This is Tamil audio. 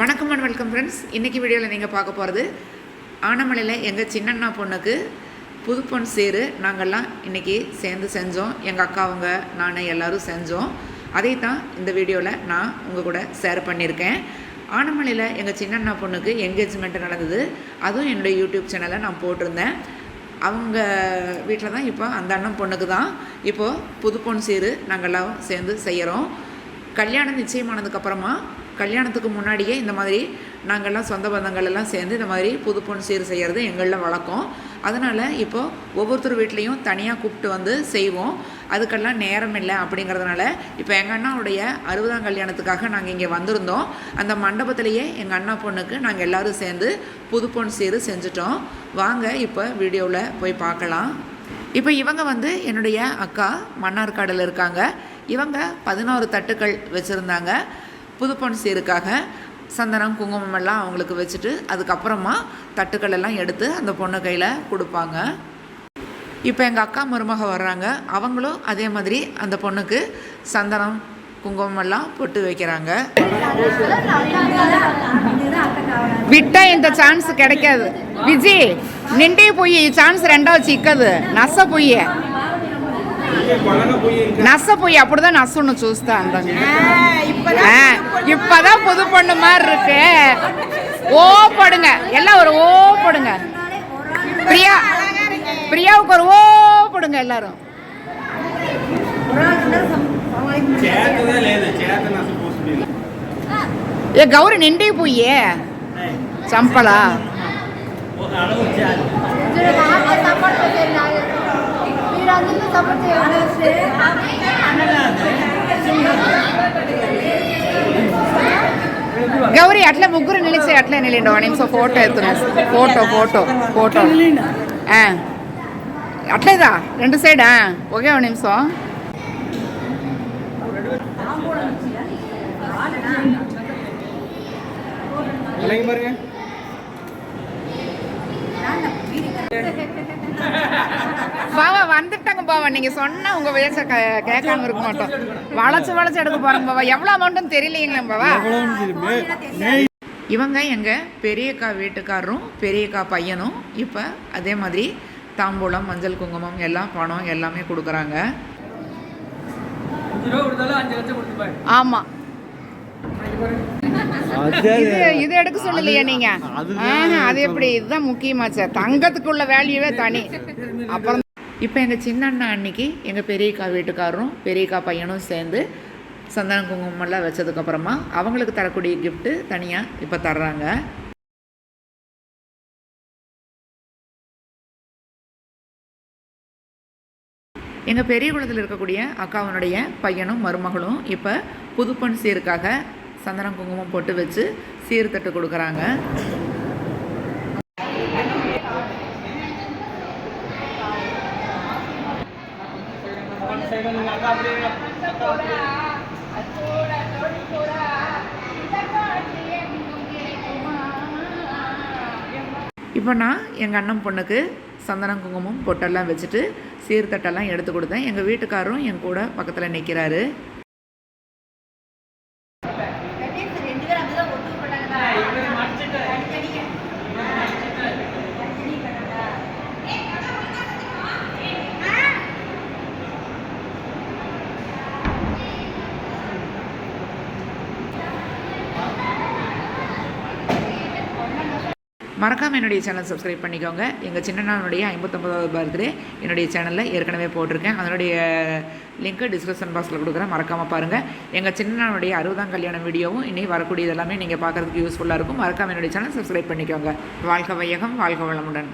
வணக்கம் அண்ட் வெல்கம் ஃப்ரெண்ட்ஸ் இன்றைக்கி வீடியோவில் நீங்கள் பார்க்க போகிறது ஆனமலையில் எங்கள் சின்னண்ணா பொண்ணுக்கு புது பொண்ணு சேரு நாங்கள்லாம் இன்றைக்கி சேர்ந்து செஞ்சோம். எங்கள் அக்காவங்க நான் எல்லோரும் செஞ்சோம். அதை தான் இந்த வீடியோவில் நான் உங்கள் கூட ஷேர் பண்ணியிருக்கேன். ஆனமலையில் எங்கள் சின்னண்ணா பொண்ணுக்கு என்கேஜ்மெண்ட் நடந்தது. அதுவும் என்னுடைய யூடியூப் சேனலில் நான் போட்டிருந்தேன். அவங்க வீட்டில் தான் இப்போ அந்த அண்ணன் பொண்ணுக்கு தான் இப்போது புது பொண்ணு சீரு நாங்கள்லாம் சேர்ந்து செய்கிறோம் கல்யாணம் நிச்சயமானதுக்கப்புறமா கல்யாணத்துக்கு முன்னாடியே இந்த மாதிரி நாங்கள்லாம் சொந்த பந்தங்கள் எல்லாம் சேர்ந்து இந்த மாதிரி புது பொண்ணு சீர் செய்கிறது எங்களில் வழக்கம். அதனால் இப்போது ஒவ்வொருத்தர் வீட்லேயும் தனியாக கூப்பிட்டு வந்து செய்வோம். அதுக்கெல்லாம் நேரம் இல்லை அப்படிங்கிறதுனால இப்போ எங்கள் அண்ணாவுடைய அறுபதாம் கல்யாணத்துக்காக நாங்கள் இங்கே வந்திருந்தோம். அந்த மண்டபத்திலேயே எங்கள் அண்ணா பொண்ணுக்கு நாங்கள் எல்லோரும் சேர்ந்து புது பொண்ணு சீர் செஞ்சுட்டோம். வாங்க இப்போ வீடியோவில் போய் பார்க்கலாம். இப்போ இவங்க வந்து என்னுடைய அக்கா மன்னார்காடில் இருக்காங்க. இவங்க பதினோரு தட்டுக்கள் வச்சுருந்தாங்க. புது பொண்ணு செய்கிறதுக்காக சந்தனம் குங்குமம் எல்லாம் அவங்களுக்கு வச்சுட்டு அதுக்கப்புறமா தட்டுக்கள் எல்லாம் எடுத்து அந்த பொண்ணு கையில் கொடுப்பாங்க. இப்போ எங்கள் அக்கா மருமக வர்றாங்க. அவங்களும் அதே மாதிரி அந்த பொண்ணுக்கு சந்தனம் குங்குமம் எல்லாம் பொட்டு வைக்கிறாங்க. விட்டா இந்த சான்ஸ் கிடைக்காது. விஜய் நின்றே போய் சான்ஸ் ரெண்டாவது சிக்கது நச பொய்யே நச பொய் அப்படிதான் நசுன்னு சூஸ் தான் அந்த இப்பதான் புது பொண்ணு மாதிரி இருக்கு. ஓ போடுங்க எல்லாம் ஒரு ஓ போடுங்க. பிரியா பிரியாவுக்கு ஒரு ஓ போடுங்க எல்லாரும். ஏ கௌரி நின்றே போயே. சம்பளா? రాజులు సపోర్ట్ గౌరీ అట్లా ముగ్గురు నిలిచి అట్లే నిలిండు ఒక నిమిషం ఫోటో ఎత్తున్నా ఫోటో ఫోటో ఫోటో అట్లేదా రెండు సైడా ఒకే ఒక నిమిషం అలాగే మరి வந்துட்டாங்க பாவா. நீங்க சொன்னா உங்க வயசை கே- கேட்காம இருக்க மாட்டோம். வளைச்சு வளைச்சு எடுக்க போறோம் பாவா. எவ்வளவு அமௌண்ட்னு தெரியலைங்களா பாவா. இவங்க எங்க பெரியக்கா வீட்டுக்காரரும் பெரியக்கா பையனும் இப்போ அதே மாதிரி தாம்பூலம் மஞ்சள் குங்குமம் எல்லாம் பணம் எல்லாமே கொடுக்குறாங்க. அஞ்சு ரூபா கொடுத்தாலும் அஞ்சு லட்சம் கொடுத்துப்பாரு ஆமா. இது இது எடுக்க சொல்லலையா நீங்க. அது எப்படி? இதுதான் முக்கியமாச்சு தங்கத்துக்குள்ள வேல்யூவே தனி. அப்புறம் இப்போ எங்கள் சின்ன அண்ணா அன்னைக்கு எங்கள் பெரியக்கா வீட்டுக்காரரும் பெரியக்கா பையனும் சேர்ந்து சந்தன குங்குமம்லாம் வச்சதுக்கப்புறமா அவங்களுக்கு தரக்கூடிய கிஃப்ட்டு தனியாக இப்போ தர்றாங்க. எங்கள் பெரிய குளத்தில் இருக்கக்கூடிய அக்காவனுடைய பையனும் மருமகளும் இப்போ புதுப்பண் சீருக்காக சந்தனம் குங்குமம் போட்டு வச்சு சீர்தட்டு கொடுக்குறாங்க. இப்போ நான் எங்கள் அண்ணன் பொண்ணுக்கு சந்தனம் குங்குமம் பொட்டெல்லாம் வச்சுட்டு சீர்தட்டெல்லாம் எடுத்து கொடுத்தேன். எங்கள் வீட்டுக்காரரும் என் கூட பக்கத்தில் நிற்கிறாரு மறக்காமல் என்னுடைய சேனல் சப்ஸ்கிரைப் பண்ணிக்கோங்க. எங்கள் சின்னண்ணனுடைய ஐம்பத்தொம்பதாவது பர்த்டே என்னுடைய சேனலில் ஏற்கனவே போட்டிருக்கேன். அதனுடைய லிங்க்கு டிஸ்கிரிப்ஷன் பாக்ஸில் கொடுக்குறேன். மறக்காமல் பாருங்கள் எங்கள் சின்னண்ணனுடைய அறுபதாம் கல்யாணம் வீடியோவும் இனி வரக்கூடியது எல்லாமே நீங்கள் பார்க்குறதுக்கு யூஸ்ஃபுல்லாக இருக்கும். மறக்காமல் என்னுடைய சேனல் சப்ஸ்கிரைப் பண்ணிக்கோங்க. வாழ்க வையகம் வாழ்க வளமுடன்.